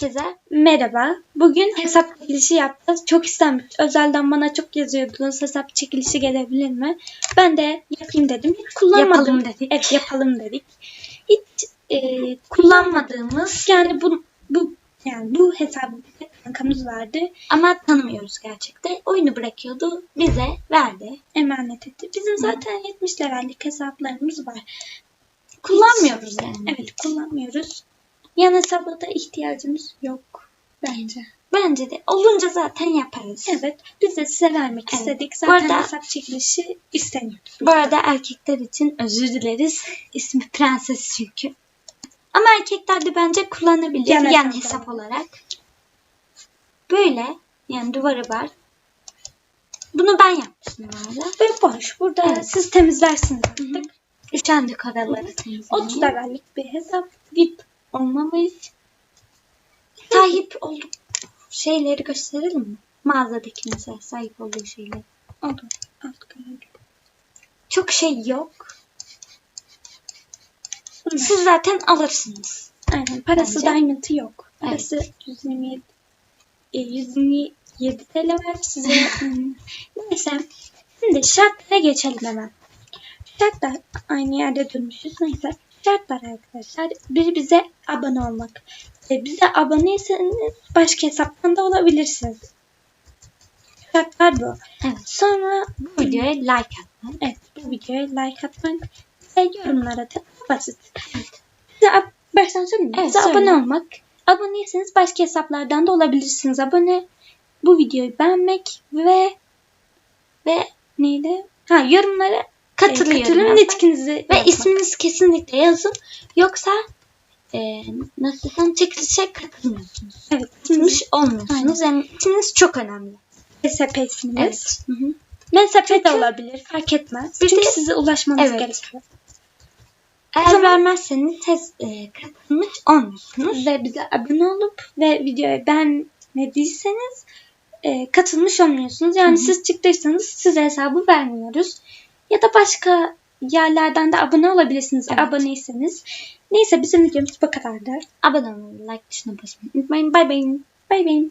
Herkese merhaba. Bugün hesap çekilişi yapacağız. Çok istenmiş. Özelden bana çok yazıyordunuz. Hesap çekilişi gelebilir mi? Ben de yapayım dedim. Hiç kullanmadım. Yapalım dedik. Evet yapalım dedik. Hiç e, kullanmadığımız yani bu bu yani bu hesabı kankamız vardı. Ama tanımıyoruz gerçekten. Oyunu bırakıyordu. Bize verdi. Emanet etti. Bizim zaten 70 levellik hesaplarımız var. Kullanmıyoruz yani. Evet kullanmıyoruz. Yan hesaba da ihtiyacımız yok bence. Bence de olunca zaten yaparız. Evet, biz de size vermek Evet. istedik. Bu Zaten arada- hesap çekilişi isteniyoruz. Bu arada erkekler için özür dileriz. İsmi Prenses çünkü. Ama erkekler de bence kullanabilir Yan yan, hesap hesap olarak. Böyle yani duvarı var. Bunu ben yapmıştım arada. Ve boş. Burada Evet. siz temizlersiniz artık. Üşendik oraları 30 levellik bir hesap. VIP olmamış. Sahip olduk şeyleri gösterelim mi? Mağazadaki mesela sahip olduğu şeyleri. Olur. Alt. Çok şey yok. Siz zaten alırsınız. Aynen. Parası Bence. diamond'ı yok. Parası 127 e, 127 TL var size. Neyse. Şimdi şartlara geçelim hemen. Şartlar aynı yerde durmuşuz. Neyse. Şartlar arkadaşlar. Biri bize abone olmak. E, bize aboneyseniz başka hesaptan da olabilirsiniz. Şartlar bu. Evet. Sonra Bu videoya like atın. Evet, bu videoya like atmak ve yorumlara da basit. Size ab- baştan söyleyeyim? Evet, söyle. abone olmak. Aboneyseniz başka hesaplardan da olabilirsiniz. Abone bu videoyu beğenmek ve ve neydi? Ha yorumlara Katılıyorum. katılın yazmak. etkinizi Ve yapmak. isminizi kesinlikle yazın. Yoksa e, nasıl desem çekilişe katılmıyorsunuz. Evet, Katılmış olmuyorsunuz. Yani isminiz çok önemli. MSP isminiz. Evet. Hı hı. MSP de olabilir. Fark etmez. Bir Çünkü de- size ulaşmanız Evet. gerekiyor. Eğer vermezseniz tez, e, katılmış olmuyorsunuz. ve bize abone olup ve videoyu beğenmediyseniz e, katılmış olmuyorsunuz. Yani Hı hı. siz çıktıysanız size hesabı vermiyoruz. Ya da başka yerlerden de abone olabilirsiniz Evet. aboneyseniz. Neyse bizim videomuz bu kadardı. Abone olmayı, like tuşuna basmayı unutmayın. Bye bye. Bay bay.